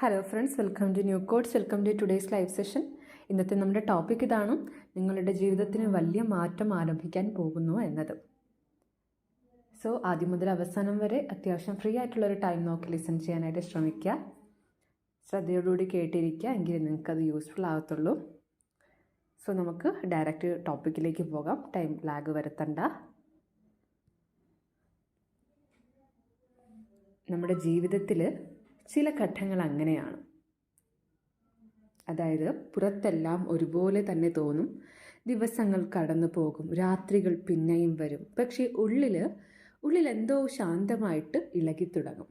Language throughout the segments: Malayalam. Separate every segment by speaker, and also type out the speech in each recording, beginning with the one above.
Speaker 1: Hello friends welcome to new codes welcome to today's live session ഇന്നത്തെ നമ്മുടെ ടോപ്പിക് ഇതാണ് നിങ്ങളുടെ ജീവിതത്തിന് വലിയ മാറ്റം ആരംഭിക്കാൻ പോകുന്നു എന്നത്. സോ ആദ്യം മുതൽ അവസാനം വരെ അത്യാവശ്യം ഫ്രീ ആയിട്ടുള്ളൊരു ടൈം നോക്കി ലിസൺ ചെയ്യാനായിട്ട് ശ്രമിക്കുക. ശ്രദ്ധയോടുകൂടി കേട്ടിരിക്കുക എങ്കിലും നിങ്ങൾക്കത് യൂസ്ഫുൾ ആകത്തുള്ളൂ. സോ നമുക്ക് ഡയറക്റ്റ് ടോപ്പിക്കിലേക്ക് പോകാം. ടൈം ലാഗ് വരുത്തണ്ട. നമ്മുടെ ജീവിതത്തിൽ ചില ഘട്ടങ്ങൾ അങ്ങനെയാണ്. അതായത് പുറത്തെല്ലാം ഒരുപോലെ തന്നെ തോന്നും. ദിവസങ്ങൾ കടന്നു പോകും. രാത്രികൾ പിന്നെയും വരും. പക്ഷേ ഉള്ളിൽ ഉള്ളിൽ എന്തോ ശാന്തമായിട്ട് ഇളകി തുടങ്ങും.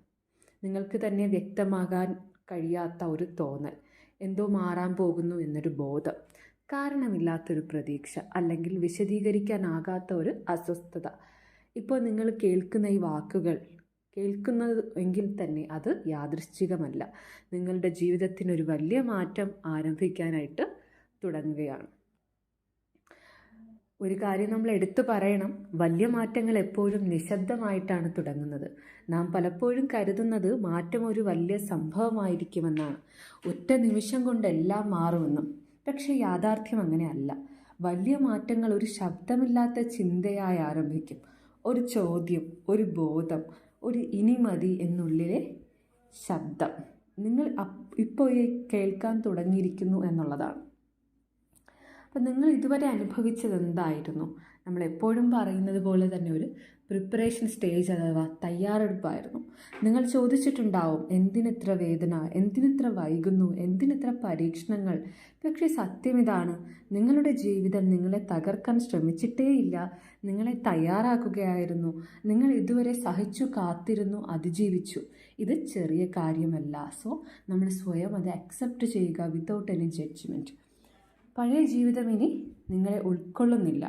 Speaker 1: നിങ്ങൾക്ക് തന്നെ വ്യക്തമാകാൻ കഴിയാത്ത ഒരു തോന്നൽ. എന്തോ മാറാൻ പോകുന്നു എന്നൊരു ബോധം. കാരണമില്ലാത്തൊരു പ്രതീക്ഷ. അല്ലെങ്കിൽ വിശദീകരിക്കാനാകാത്ത ഒരു അസ്വസ്ഥത. ഇപ്പോൾ നിങ്ങൾ കേൾക്കുന്ന ഈ വാക്കുകൾ കേൾക്കുന്നത് എങ്കിൽ തന്നെ അത് യാദൃശ്ചികമല്ല. നിങ്ങളുടെ ജീവിതത്തിനൊരു വലിയ മാറ്റം ആരംഭിക്കാനായിട്ട് തുടങ്ങുകയാണ്. ഒരു കാര്യം നമ്മൾ എടുത്തു പറയണം. വലിയ മാറ്റങ്ങൾ എപ്പോഴും നിശബ്ദമായിട്ടാണ് തുടങ്ങുന്നത്. നാം പലപ്പോഴും കരുതുന്നത് മാറ്റം ഒരു വലിയ സംഭവമായിരിക്കുമെന്നാണ്. ഒറ്റ നിമിഷം കൊണ്ട് എല്ലാം മാറുമെന്നും. പക്ഷേ യാഥാർത്ഥ്യം അങ്ങനെയല്ല വലിയ മാറ്റങ്ങൾ ഒരു ശബ്ദമില്ലാത്ത ചിന്തയായി ആരംഭിക്കും. ഒരു ചോദ്യം ഒരു ബോധം ഒരു ഇനി മതി എന്നുള്ളിലെ ശബ്ദം. നിങ്ങൾ ഇപ്പോൾ കേൾക്കാൻ തുടങ്ങിയിരിക്കുന്നു എന്നുള്ളതാണ്. അപ്പം നിങ്ങൾ ഇതുവരെ അനുഭവിച്ചത് എന്തായിരുന്നു നമ്മൾ എപ്പോഴും പറയുന്നത് പോലെ തന്നെ ഒരു പ്രിപ്പറേഷൻ സ്റ്റേജ് അഥവാ തയ്യാറെടുപ്പായിരുന്നു. നിങ്ങൾ ചോദിച്ചിട്ടുണ്ടാവും എന്തിനെത്ര വേദന? എന്തിനെത്ര വൈകുന്നു? എന്തിനെത്ര പരീക്ഷണങ്ങൾ? പക്ഷേ സത്യം ഇതാണ് നിങ്ങളുടെ ജീവിതം നിങ്ങളെ തകർക്കാൻ ശ്രമിച്ചിട്ടേയില്ല. നിങ്ങളെ തയ്യാറാക്കുകയായിരുന്നു. നിങ്ങൾ ഇതുവരെ സഹിച്ചു കാത്തിരുന്നു അതിജീവിച്ചു. ഇത് ചെറിയ കാര്യമല്ല. സോ നമ്മൾ സ്വയം അത് അക്സെപ്റ്റ് ചെയ്യുക വിത്തൗട്ട് എനി ജഡ്ജ്മെന്റ് പഴയ ജീവിതം ഇനി നിങ്ങളെ ഉൾക്കൊള്ളുന്നില്ല.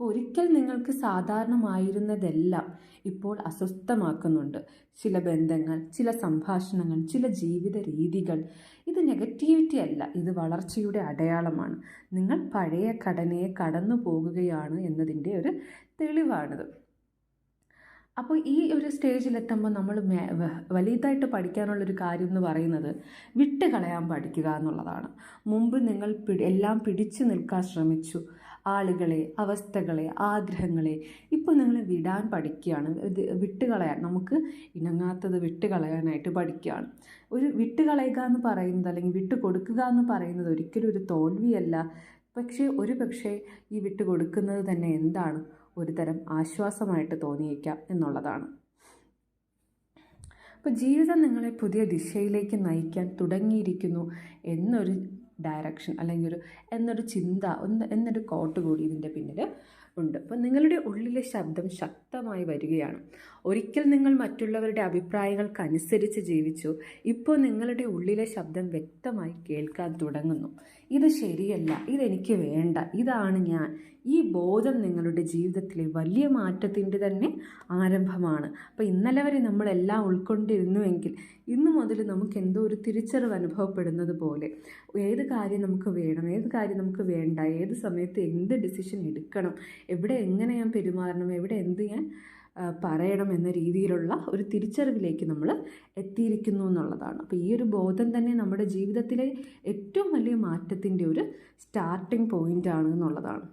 Speaker 1: ഒരിക്കൽ നിങ്ങൾക്ക് സാധാരണമായിരുന്നതെല്ലാം ഇപ്പോൾ അസ്വസ്ഥമാക്കുന്നുണ്ട്. ചില ബന്ധങ്ങൾ ചില സംഭാഷണങ്ങൾ ചില ജീവിത രീതികൾ ഇത് നെഗറ്റിവിറ്റി അല്ല ഇത് വളർച്ചയുടെ അടയാളമാണ്. നിങ്ങൾ പഴയ ഘടനയെ കടന്നു പോകുകയാണ് എന്നതിന്റെ ഒരു തെളിവാണിത്. അപ്പോൾ ഈ ഒരു സ്റ്റേജിലെത്തുമ്പോൾ നമ്മൾ വലുതായിട്ട് പഠിക്കാനുള്ളൊരു കാര്യം എന്ന് പറയുന്നത് വിട്ട് കളയാൻ പഠിക്കുക എന്നുള്ളതാണ്. മുമ്പ് നിങ്ങൾ എല്ലാം പിടിച്ചു നിൽക്കാൻ ശ്രമിച്ചു. ആളുകളെ അവസ്ഥകളെ ആഗ്രഹങ്ങളെ ഇപ്പോൾ നിങ്ങൾ വിടാൻ പഠിക്കുകയാണ്. ഇത് വിട്ടുകളയാൻ നമുക്ക് ഇണങ്ങാത്തത് വിട്ടുകളയാനായിട്ട് പഠിക്കുകയാണ്. ഒരു വിട്ടുകളയുക എന്ന് പറയുന്നത് അല്ലെങ്കിൽ വിട്ടു കൊടുക്കുക എന്ന് പറയുന്നത് ഒരിക്കലും ഒരു തോൽവിയല്ല. പക്ഷേ ഒരു പക്ഷേ ഈ വിട്ടു കൊടുക്കുന്നത് തന്നെ എന്താണ്? ഒരു തരം ആശ്വാസമായിട്ട് തോന്നിയേക്കാം എന്നുള്ളതാണ്. അപ്പോൾ ജീവിതം നിങ്ങളെ പുതിയ ദിശയിലേക്ക് നയിക്കാൻ തുടങ്ങിയിരിക്കുന്നു എന്നൊരു ഡയറക്ഷൻ അല്ലെങ്കിൽ ഒരു എന്നൊരു ചിന്ത ഒന്ന് എന്നൊരു കോട്ട് കൂടി ഇതിന്റെ പിന്നിൽ ഉണ്ട്. അപ്പോൾ നിങ്ങളുടെ ഉള്ളിലെ ശബ്ദം ശക്തമായി വരികയാണ്. ഒരിക്കൽ നിങ്ങൾ മറ്റുള്ളവരുടെ അഭിപ്രായങ്ങൾക്കനുസരിച്ച് ജീവിച്ചു. ഇപ്പോൾ നിങ്ങളുടെ ഉള്ളിലെ ശബ്ദം വ്യക്തമായി കേൾക്കാൻ തുടങ്ങുന്നു. ഇത് ശരിയല്ല ഇതെനിക്ക് വേണ്ട ഇതാണ് ഞാൻ. ഈ ബോധം നിങ്ങളുടെ ജീവിതത്തിലെ വലിയ മാറ്റത്തിന്റെ തന്നെ ആരംഭമാണ്. അപ്പോൾ ഇന്നലെ വരെ നമ്മളെല്ലാം ഉൾക്കൊണ്ടിരുന്നുവെങ്കിൽ ഇന്നു മുതൽ നമുക്ക് എന്തോ ഒരു തിരിച്ചറിവ് അനുഭവപ്പെടുന്നത് പോലെ. ഏത് കാര്യം നമുക്ക് വേണം ഏത് കാര്യം നമുക്ക് വേണ്ട ഏത് സമയത്ത് എന്ത് ഡിസിഷൻ എടുക്കണം എവിടെ എങ്ങനെ ഞാൻ പെരുമാറണം എവിടെ എന്ത് ഞാൻ പറയണം എന്ന രീതിയിലുള്ള ഒരു തിരിച്ചറിവിലേക്ക് നമ്മൾ എത്തിയിരിക്കുന്നു എന്നുള്ളതാണ്. അപ്പോൾ ഈ ഒരു ബോധം തന്നെ നമ്മുടെ ജീവിതത്തിലെ ഏറ്റവും വലിയ മാറ്റത്തിന്റെ ഒരു സ്റ്റാർട്ടിംഗ് ആണ് എന്നുള്ളതാണ്.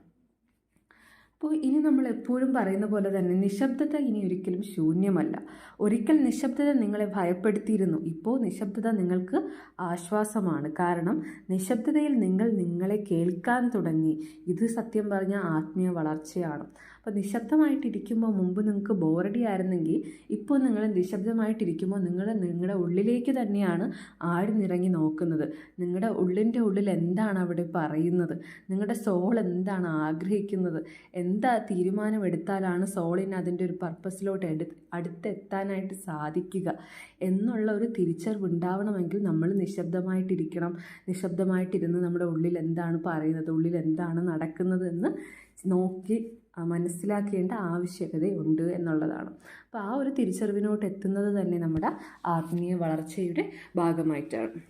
Speaker 1: അപ്പോൾ ഇനി നമ്മൾ എപ്പോഴും പറയുന്ന പോലെ തന്നെ നിശബ്ദത ഇനി ഒരിക്കലും ശൂന്യമല്ല. ഒരിക്കൽ നിശബ്ദത നിങ്ങളെ ഭയപ്പെടുത്തിയിരുന്നു. ഇപ്പോൾ നിശബ്ദത നിങ്ങൾക്ക് ആശ്വാസമാണ്. കാരണം നിശബ്ദതയിൽ നിങ്ങൾ നിങ്ങളെ കേൾക്കാൻ തുടങ്ങി. ഇത് സത്യം പറഞ്ഞ ആത്മീയ വളർച്ചയാണ്. അപ്പോൾ നിശബ്ദമായിട്ടിരിക്കുമ്പോൾ മുമ്പ് നിങ്ങൾക്ക് ബോറടി ആയിരുന്നെങ്കിൽ ഇപ്പോൾ നിങ്ങൾ നിശബ്ദമായിട്ടിരിക്കുമ്പോൾ നിങ്ങൾ നിങ്ങളുടെ ഉള്ളിലേക്ക് തന്നെയാണ് ആഴ്ന്നിറങ്ങി നോക്കുന്നത്. നിങ്ങളുടെ ഉള്ളിന്റെ ഉള്ളിൽ എന്താണ് അവിടെ പറയുന്നത്? നിങ്ങളുടെ സോൾ എന്താണ് ആഗ്രഹിക്കുന്നത്? എന്താ തീരുമാനമെടുത്താലാണ് സോളിന് അതിന്റെ ഒരു പർപ്പസിലോട്ട് എടു അടുത്തെത്താനായിട്ട് സാധിക്കുക? എന്നുള്ള ഒരു തിരിച്ചറിവ് ഉണ്ടാവണമെങ്കിൽ നമ്മൾ നിശബ്ദമായിട്ടിരിക്കണം. നിശബ്ദമായിട്ടിരുന്ന് നമ്മുടെ ഉള്ളിൽ എന്താണ് പറയുന്നത്? ഉള്ളിൽ എന്താണ് നടക്കുന്നത് എന്ന് നോക്കി മനസ്സിലാക്കേണ്ട ആവശ്യകതയുണ്ട് എന്നുള്ളതാണ്. അപ്പോൾ ആ ഒരു തിരിച്ചറിവിനോട്ട് എത്തുന്നത് തന്നെ നമ്മുടെ ആത്മീയ വളർച്ചയുടെ ഭാഗമായിട്ടാണ്.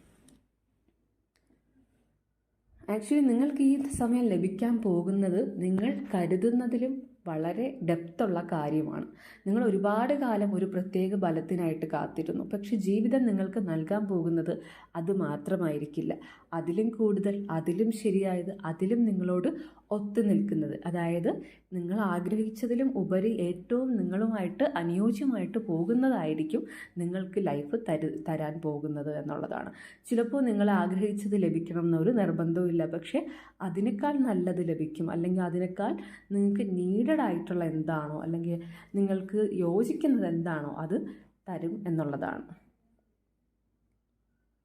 Speaker 1: ആക്ച്വലി നിങ്ങൾക്ക് ഈ സമയം ലഭിക്കാൻ പോകുന്നത് നിങ്ങൾ കരുതുന്നതിലും വളരെ ഡെപ്തുള്ള കാര്യമാണ്. നിങ്ങൾ ഒരുപാട് കാലം ഒരു പ്രത്യേക ബലത്തിനായിട്ട് കാത്തിരുന്നു. പക്ഷേ ജീവിതം നിങ്ങൾക്ക് നൽകാൻ പോകുന്നത് അത് മാത്രമായിരിക്കില്ല. അതിലും കൂടുതൽ അതിലും ശരിയായത് അതിലും നിങ്ങളോട് ഒത്തു നിൽക്കുന്നത്. അതായത് നിങ്ങൾ ആഗ്രഹിച്ചതിലും ഉപരി ഏറ്റവും നിങ്ങളുമായിട്ട് അനുയോജ്യമായിട്ട് പോകുന്നതായിരിക്കും നിങ്ങൾക്ക് ലൈഫ് തരു തരാൻ പോകുന്നത് എന്നുള്ളതാണ്. ചിലപ്പോൾ നിങ്ങൾ ആഗ്രഹിച്ചത് ലഭിക്കണം എന്നൊരു നിർബന്ധവുമില്ല പക്ഷേ അതിനേക്കാൾ നല്ലത് ലഭിക്കും. അല്ലെങ്കിൽ അതിനേക്കാൾ നിങ്ങൾക്ക് നീഡഡ് ആയിട്ടുള്ള എന്താണോ അല്ലെങ്കിൽ നിങ്ങൾക്ക് യോജിക്കുന്നത് എന്താണോ അത് തരും എന്നുള്ളതാണ്.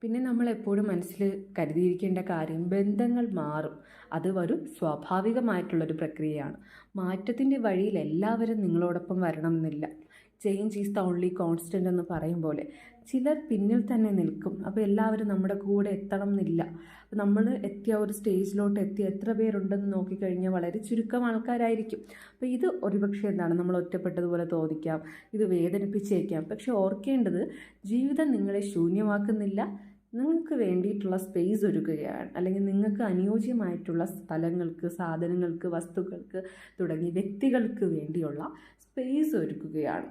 Speaker 1: പിന്നെ നമ്മൾ എപ്പോഴും മനസ്സിൽ കരുതിയിരിക്കേണ്ട കാര്യം ബന്ധങ്ങൾ മാറും. അത് ഒരു സ്വാഭാവികമായിട്ടുള്ളൊരു പ്രക്രിയയാണ്. മാറ്റത്തിന്റെ വഴിയിൽ എല്ലാവരും നിങ്ങളോടൊപ്പം വരണം എന്നില്ല change is the only constant എന്ന് പറയും പോലെ ചിലർ പിന്നിൽ തന്നെ നിൽക്കും. അപ്പോൾ എല്ലാവരും നമ്മുടെ കൂടെ എത്തണം എന്നില്ല അപ്പോൾ നമ്മൾ എത്തിയ ഒരു സ്റ്റേജിലോട്ട് എത്തി എത്ര പേരുണ്ടെന്ന് നോക്കിക്കഴിഞ്ഞാൽ വളരെ ചുരുക്കം ആൾക്കാരായിരിക്കും. അപ്പോൾ ഇത് ഒരുപക്ഷെ എന്താണ്? നമ്മൾ ഒറ്റപ്പെട്ടതുപോലെ തോന്നിക്കാം. ഇത് വേദനിപ്പിച്ചേക്കാം. പക്ഷെ ഓർക്കേണ്ടത് ജീവിതം നിങ്ങളെ ശൂന്യമാക്കുന്നില്ല. നിങ്ങൾക്ക് വേണ്ടിയിട്ടുള്ള സ്പേസ് ഒരുക്കുകയാണ്. അല്ലെങ്കിൽ നിങ്ങൾക്ക് അനുയോജ്യമായിട്ടുള്ള സ്ഥലങ്ങൾക്ക് സാധനങ്ങൾക്ക് വസ്തുക്കൾക്ക് തുടങ്ങി വ്യക്തികൾക്ക് വേണ്ടിയുള്ള സ്പേസ് ഒരുക്കുകയാണ്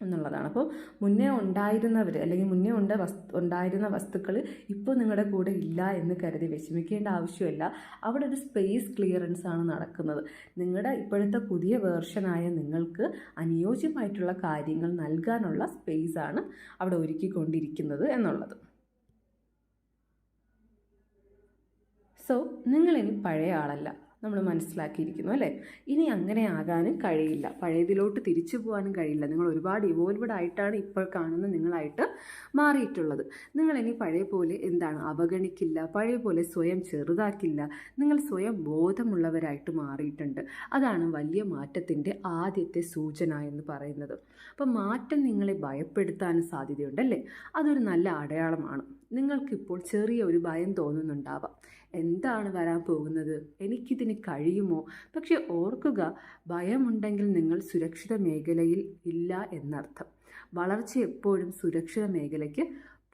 Speaker 1: എന്നുള്ളതാണ്. അപ്പോൾ മുന്നേ ഉണ്ടായിരുന്നവർ അല്ലെങ്കിൽ മുന്നേ ഉണ്ട വസ്തു ഉണ്ടായിരുന്ന വസ്തുക്കൾ ഇപ്പോൾ നിങ്ങളുടെ കൂടെ ഇല്ല എന്ന് കരുതി വിഷമിക്കേണ്ട ആവശ്യമില്ല. അവിടെ ഒരു സ്പേസ് ക്ലിയറൻസ് ആണ് നടക്കുന്നത്. നിങ്ങളുടെ ഇപ്പോഴത്തെ പുതിയ വേർഷനായ നിങ്ങൾക്ക് അനുയോജ്യമായിട്ടുള്ള കാര്യങ്ങൾ നൽകാനുള്ള സ്പേസ് ആണ് അവിടെ ഒരുക്കിക്കൊണ്ടിരിക്കുന്നത് എന്നുള്ളത്. സോ നിങ്ങളിനി പഴയ ആളല്ല. നമ്മൾ മനസ്സിലാക്കിയിരിക്കുന്നു അല്ലേ? ഇനി അങ്ങനെ ആകാനും കഴിയില്ല. പഴയതിലോട്ട് തിരിച്ചു പോകാനും കഴിയില്ല. നിങ്ങൾ ഒരുപാട് ഇവോൾവഡ് ആയിട്ടാണ് ഇപ്പോൾ കാണുന്ന നിങ്ങളായിട്ട് മാറിയിട്ടുള്ളത്. നിങ്ങൾ ഇനി പഴയ പോലെ എന്താണ്? അവഗണിക്കില്ല. പഴയ പോലെ സ്വയം ചെറുതാക്കില്ല. നിങ്ങൾ സ്വയം ബോധമുള്ളവരായിട്ട് മാറിയിട്ടുണ്ട്. അതാണ് വലിയ മാറ്റത്തിന്റെ ആദ്യത്തെ സൂചന എന്ന് പറയുന്നത്. അപ്പം മാറ്റം നിങ്ങളെ ഭയപ്പെടുത്താനും സാധ്യതയുണ്ടല്ലേ അതൊരു നല്ല അടയാളമാണ്. നിങ്ങൾക്കിപ്പോൾ ചെറിയ ഒരു ഭയം തോന്നുന്നുണ്ടാവാം. എന്താണ് വരാൻ പോകുന്നത്? എനിക്കിതിന് കഴിയുമോ? പക്ഷെ ഓർക്കുക ഭയമുണ്ടെങ്കിൽ നിങ്ങൾ സുരക്ഷിത മേഖലയിൽ ഇല്ല എന്നർത്ഥം. വളർച്ച എപ്പോഴും സുരക്ഷിത മേഖലയ്ക്ക്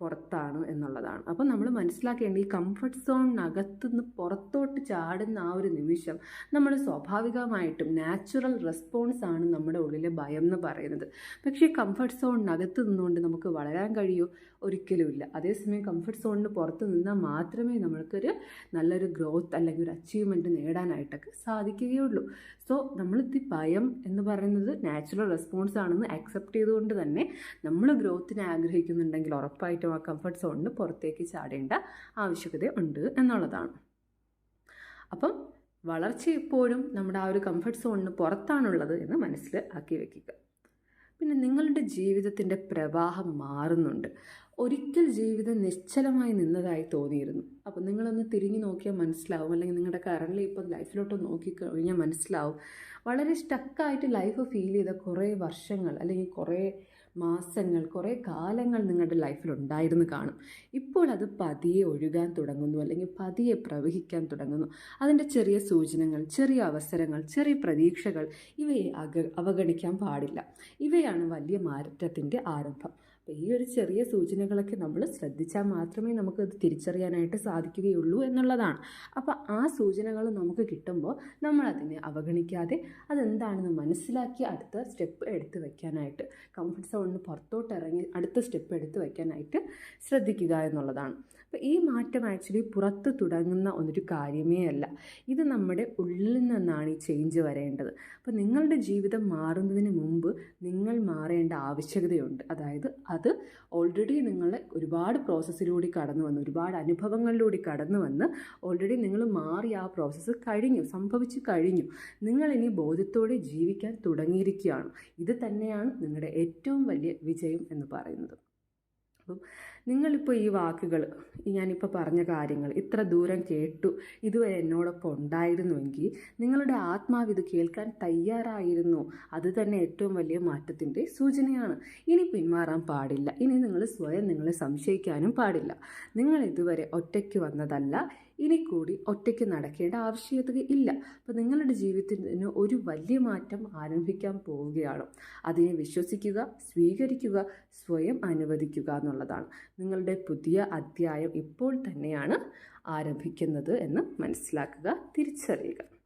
Speaker 1: പുറത്താണ് എന്നുള്ളതാണ്. അപ്പോൾ നമ്മൾ മനസ്സിലാക്കേണ്ട ഈ കംഫർട്ട് സോണിനകത്തുനിന്ന് പുറത്തോട്ട് ചാടുന്ന ആ ഒരു നിമിഷം നമ്മൾ സ്വാഭാവികമായിട്ടും നാച്ചുറൽ റെസ്പോൺസ് ആണ് നമ്മുടെ ഉള്ളിലെ ഭയം എന്ന് പറയുന്നത്. പക്ഷേ കംഫർട്ട് സോണിനകത്ത് നിന്നുകൊണ്ട് നമുക്ക് വളരാൻ കഴിയുമോ ഒരിക്കലുമില്ല അതേസമയം കംഫർട്ട് സോണിന് പുറത്ത് നിന്നാൽ മാത്രമേ നമ്മൾക്കൊരു നല്ലൊരു ഗ്രോത്ത് അല്ലെങ്കിൽ ഒരു അച്ചീവ്മെന്റ് നേടാനായിട്ടൊക്കെ സാധിക്കുകയുള്ളൂ. സോ നമ്മളിത് ഭയം എന്ന് പറയുന്നത് നാച്ചുറൽ റെസ്പോൺസ് ആണെന്ന് അക്സെപ്റ്റ് ചെയ്തുകൊണ്ട് തന്നെ നമ്മൾ ഗ്രോത്തിനെ ആഗ്രഹിക്കുന്നുണ്ടെങ്കിൽ ഉറപ്പായിട്ടും ആ കംഫർട്ട് സോണിന് പുറത്തേക്ക് ചാടേണ്ട ആവശ്യകത ഉണ്ട് എന്നുള്ളതാണ്. അപ്പം വളർച്ച എപ്പോഴും നമ്മുടെ ആ ഒരു കംഫർട്ട് സോണിന് പുറത്താണുള്ളത് എന്ന് മനസ്സിൽ ആക്കി വെക്കുക. പിന്നെ നിങ്ങളുടെ ജീവിതത്തിന്റെ പ്രവാഹം മാറുന്നുണ്ട്. ഒരിക്കൽ ജീവിതം നിശ്ചലമായി നിന്നതായി തോന്നിയിരുന്നു. അപ്പോൾ നിങ്ങളൊന്ന് തിരിഞ്ഞു നോക്കിയാൽ മനസ്സിലാവും. അല്ലെങ്കിൽ നിങ്ങളുടെ കറണ്ടിൽ ഇപ്പോൾ ലൈഫിലോട്ട് നോക്കിക്കഴിഞ്ഞാൽ മനസ്സിലാവും. വളരെ സ്റ്റക്കായിട്ട് ലൈഫ് ഫീൽ ചെയ്ത കുറേ വർഷങ്ങൾ അല്ലെങ്കിൽ കുറേ മാസങ്ങൾ കുറേ കാലങ്ങൾ നിങ്ങളുടെ ലൈഫിൽ ഉണ്ടായിരുന്നു കാണും. ഇപ്പോൾ അത് പതിയെ ഒഴുകാൻ തുടങ്ങുന്നു അല്ലെങ്കിൽ പതിയെ പ്രവഹിക്കാൻ തുടങ്ങുന്നു. അതിന്റെ ചെറിയ സൂചനകൾ ചെറിയ അവസരങ്ങൾ ചെറിയ പ്രതീക്ഷകൾ ഇവയെ അവഗണിക്കാൻ പാടില്ല. ഇവയാണ് വലിയ മാറ്റത്തിന്റെ ആരംഭം. അപ്പോൾ ഈ ഒരു ചെറിയ സൂചനകളൊക്കെ നമ്മൾ ശ്രദ്ധിച്ചാൽ മാത്രമേ നമുക്ക് അത് തിരിച്ചറിയാനായിട്ട് സാധിക്കുകയുള്ളൂ എന്നുള്ളതാണ്. അപ്പോൾ ആ സൂചനകൾ നമുക്ക് കിട്ടുമ്പോൾ നമ്മളതിനെ അവഗണിക്കാതെ അതെന്താണെന്ന് മനസ്സിലാക്കി അടുത്ത സ്റ്റെപ്പ് എടുത്ത് വയ്ക്കാനായിട്ട് കംഫർട്ട് സോണിന് പുറത്തോട്ട് ഇറങ്ങി അടുത്ത സ്റ്റെപ്പ് എടുത്ത് വയ്ക്കാനായിട്ട് ശ്രദ്ധിക്കുക എന്നുള്ളതാണ്. അപ്പോൾ ഈ മാറ്റം ആക്ച്വലി പുറത്ത് തുടങ്ങുന്ന ഒരു കാര്യമേ അല്ല. ഇത് നമ്മുടെ ഉള്ളിൽ നിന്നാണ് ഈ ചേഞ്ച് വരേണ്ടത്. അപ്പോൾ നിങ്ങളുടെ ജീവിതം മാറുന്നതിന് മുമ്പ് നിങ്ങൾ മാറേണ്ട ആവശ്യകതയുണ്ട്. അതായത് അത് ഓൾറെഡി നിങ്ങൾ ഒരുപാട് പ്രോസസ്സിലൂടെ കടന്നു വന്ന് ഒരുപാട് അനുഭവങ്ങളിലൂടെ കടന്നു വന്ന് ഓൾറെഡി നിങ്ങൾ മാറി ആ പ്രോസസ്സ് കഴിഞ്ഞു സംഭവിച്ചു കഴിഞ്ഞു. നിങ്ങൾ ഇനി ബോധത്തോടെ ജീവിക്കാൻ തുടങ്ങിയിരിക്കുകയാണ്. ഇത് തന്നെയാണ് നിങ്ങളുടെ ഏറ്റവും വലിയ വിജയം എന്ന് പറയുന്നത്. അപ്പം നിങ്ങളിപ്പോൾ ഈ വാക്കുകൾ ഞാനിപ്പോൾ പറഞ്ഞ കാര്യങ്ങൾ ഇത്ര ദൂരം കേട്ടു ഇതുവരെ എന്നോടൊപ്പം ഉണ്ടായിരുന്നുവെങ്കിൽ നിങ്ങളുടെ ആത്മാവ് ഇത് കേൾക്കാൻ തയ്യാറായിരുന്നു. അത് തന്നെ ഏറ്റവും വലിയ മാറ്റത്തിന്റെ സൂചനയാണ്. ഇനി പിന്മാറാൻ പാടില്ല. ഇനി നിങ്ങൾ സ്വയം നിങ്ങളെ സംശയിക്കാനും പാടില്ല. നിങ്ങൾ ഇതുവരെ ഒറ്റയ്ക്ക് വന്നതല്ല. ഇനി കൂടി ഒറ്റയ്ക്ക് നടക്കേണ്ട ആവശ്യകത ഇല്ല. അപ്പോൾ നിങ്ങളുടെ ജീവിതത്തിന് ഒരു വലിയ മാറ്റം ആരംഭിക്കാൻ പോവുകയാണ്. അതിനെ വിശ്വസിക്കുക സ്വീകരിക്കുക സ്വയം അനുവദിക്കുക എന്നുള്ളതാണ്. നിങ്ങളുടെ പുതിയ അധ്യായം ഇപ്പോൾ തന്നെയാണ് ആരംഭിക്കുന്നത് എന്ന് മനസ്സിലാക്കുക തിരിച്ചറിയുക.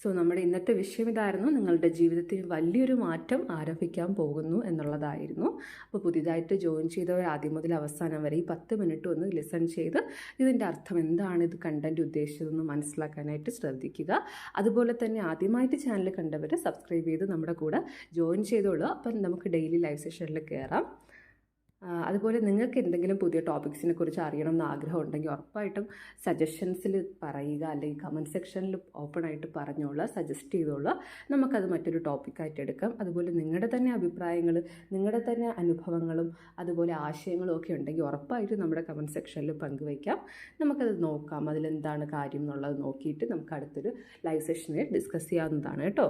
Speaker 1: സോ നമ്മുടെ ഇന്നത്തെ വിഷയം ഇതായിരുന്നു. നിങ്ങളുടെ ജീവിതത്തിൽ വലിയൊരു മാറ്റം ആരംഭിക്കാൻ പോകുന്നു എന്നുള്ളതായിരുന്നു. അപ്പോൾ പുതിയതായിട്ട് ജോയിൻ ചെയ്തവർ ആദ്യം മുതൽ അവസാനം വരെ ഈ പത്ത് മിനിറ്റ് ഒന്ന് ലിസൺ ചെയ്ത് ഇതിന്റെ അർത്ഥം എന്താണ് ഇത് കണ്ടന്റ് ഉദ്ദേശിച്ചതെന്ന് മനസ്സിലാക്കാനായിട്ട് ശ്രദ്ധിക്കുക. അതുപോലെ തന്നെ ആദ്യമായിട്ട് ചാനൽ കണ്ടവർ സബ്സ്ക്രൈബ് ചെയ്ത് നമ്മുടെ കൂടെ ജോയിൻ ചെയ്തോളൂ. അപ്പം നമുക്ക് ഡെയിലി ലൈവ് സെഷനിൽ കയറാം. അതുപോലെ നിങ്ങൾക്ക് എന്തെങ്കിലും പുതിയ ടോപ്പിക്സിനെ കുറിച്ച് അറിയണം എന്ന് ആഗ്രഹം ഉണ്ടെങ്കിൽ ഉറപ്പായിട്ടും സജഷൻസിൽ പറയുക അല്ലെങ്കിൽ കമന്റ് സെക്ഷനിൽ ഓപ്പൺ ആയിട്ട് പറഞ്ഞോളുക സജസ്റ്റ് ചെയ്തോളുക നമുക്കത് മറ്റൊരു ടോപ്പിക്കായിട്ട് എടുക്കാം. അതുപോലെ നിങ്ങളുടെ തന്നെ അഭിപ്രായങ്ങൾ നിങ്ങളുടെ തന്നെ അനുഭവങ്ങളും അതുപോലെ ആശയങ്ങളും ഒക്കെ ഉണ്ടെങ്കിൽ ഉറപ്പായിട്ടും നമ്മുടെ കമന്റ് സെക്ഷനിൽ പങ്കുവയ്ക്കാം. നമുക്കത് നോക്കാം. അതിലെന്താണ് കാര്യം എന്നുള്ളത് നോക്കിയിട്ട് നമുക്ക് അടുത്തൊരു ലൈവ് സെഷനിൽ ഡിസ്കസ് ചെയ്യാവുന്നതാണ് കേട്ടോ.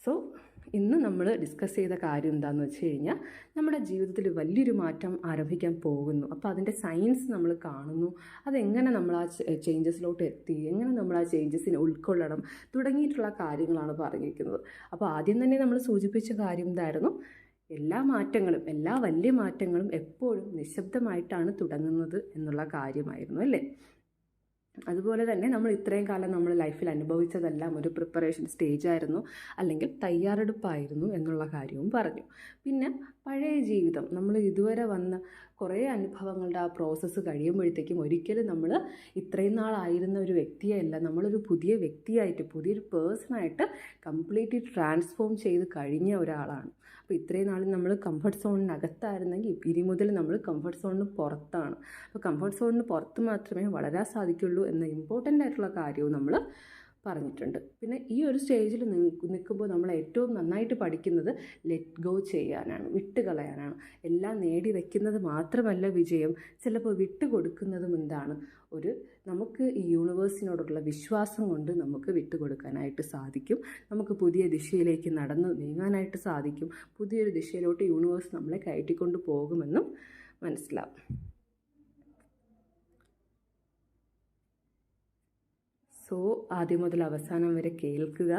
Speaker 1: സോ ഇന്ന് നമ്മൾ ഡിസ്കസ് ചെയ്ത കാര്യം എന്താണെന്ന് വെച്ച് കഴിഞ്ഞാൽ നമ്മുടെ ജീവിതത്തിൽ വലിയൊരു മാറ്റം ആരംഭിക്കാൻ പോകുന്നു. അപ്പോൾ അതിന്റെ സയൻസ് നമ്മൾ കാണുന്നു. അതെങ്ങനെ നമ്മൾ ആ ചേഞ്ചസിലോട്ട് എത്തി എങ്ങനെ നമ്മൾ ആ ചേഞ്ചസിനെ ഉൾക്കൊള്ളണം തുടങ്ങിയിട്ടുള്ള കാര്യങ്ങളാണ് പറഞ്ഞിരിക്കുന്നത്. അപ്പോൾ ആദ്യം തന്നെ നമ്മൾ സൂചിപ്പിച്ച കാര്യം എന്തായിരുന്നു? എല്ലാ മാറ്റങ്ങളും എല്ലാ വലിയ മാറ്റങ്ങളും എപ്പോഴും നിശബ്ദമായിട്ടാണ് തുടങ്ങുന്നത് എന്നുള്ള കാര്യമായിരുന്നു അല്ലേ? അതുപോലെ തന്നെ നമ്മൾ ഇത്രയും കാലം നമ്മൾ ലൈഫിൽ അനുഭവിച്ചതെല്ലാം ഒരു പ്രിപ്പറേഷൻ സ്റ്റേജായിരുന്നു അല്ലെങ്കിൽ തയ്യാറെടുപ്പായിരുന്നു എന്നുള്ള കാര്യവും പറഞ്ഞു. പിന്നെ പഴയ ജീവിതം നമ്മൾ ഇതുവരെ വന്ന കുറേ അനുഭവങ്ങളുടെ ആ പ്രോസസ്സ് കഴിയുമ്പോഴത്തേക്കും ഒരിക്കലും നമ്മൾ ഇത്രയും നാളായിരുന്ന ഒരു വ്യക്തിയല്ല. നമ്മളൊരു പുതിയ വ്യക്തിയായിട്ട് പുതിയൊരു പേഴ്സണായിട്ട് കംപ്ലീറ്റ്ലി ട്രാൻസ്ഫോം ചെയ്ത് കഴിഞ്ഞ ഒരാളാണ്. അപ്പോൾ ഇത്രയും നാൾ നമ്മൾ കംഫർട്ട് സോണിനകത്തായിരുന്നെങ്കിൽ ഇനി മുതൽ നമ്മൾ കംഫർട്ട് സോണിന് പുറത്താണ്. അപ്പോൾ കംഫർട്ട് സോണിന് പുറത്ത് മാത്രമേ വളരാൻ സാധിക്കുള്ളൂ എന്ന ഇമ്പോർട്ടന്റ് ആയിട്ടുള്ള കാര്യവും നമ്മൾ പറഞ്ഞിട്ടുണ്ട്. പിന്നെ ഈ ഒരു സ്റ്റേജിൽ നിൽക്കുമ്പോൾ നമ്മൾ ഏറ്റവും നന്നായിട്ട് പഠിക്കുന്നത് ലെറ്റ് ഗോ ചെയ്യാനാണ് വിട്ടുകളയാനാണ് എല്ലാം നേടി വയ്ക്കുന്നത് മാത്രമല്ല വിജയം ചിലപ്പോൾ വിട്ടുകൊടുക്കുന്നതും എന്താണ്? ഒരു നമുക്ക് ഈ യൂണിവേഴ്സിനോടുള്ള വിശ്വാസം കൊണ്ട് നമുക്ക് വിട്ടുകൊടുക്കാനായിട്ട് സാധിക്കും. നമുക്ക് പുതിയ ദിശയിലേക്ക് നടന്ന് നീങ്ങാനായിട്ട് സാധിക്കും. പുതിയൊരു ദിശയിലോട്ട് യൂണിവേഴ്സ് നമ്മളെ കയറ്റിക്കൊണ്ട് പോകുമെന്നും മനസ്സിലാവും. സോ ആദ്യം മുതൽ അവസാനം വരെ കേൾക്കുക.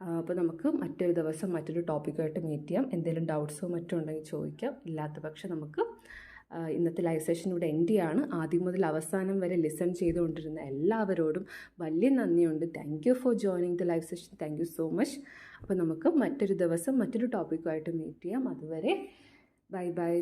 Speaker 1: അപ്പോൾ നമുക്ക് മറ്റൊരു ദിവസം മറ്റൊരു ടോപ്പിക്കായിട്ട് മീറ്റ് ചെയ്യാം. എന്തെങ്കിലും ഡൗട്ട്സോ മറ്റോ ഉണ്ടെങ്കിൽ ചോദിക്കാം. ഇല്ലാത്ത പക്ഷെ നമുക്ക് ഇന്നത്തെ ലൈവ് സെഷൻ ഇവിടെ എൻഡ് ചെയ്യാണ്. ആദ്യം മുതൽ അവസാനം വരെ ലിസൺ ചെയ്തുകൊണ്ടിരുന്ന എല്ലാവരോടും വലിയ നന്ദിയുണ്ട്. Thank you for joining the live session thank you so much അപ്പോൾ നമുക്ക് മറ്റൊരു ദിവസം മറ്റൊരു ടോപ്പിക്കുമായിട്ട് മീറ്റ് ചെയ്യാം. അതുവരെ ബൈ ബൈ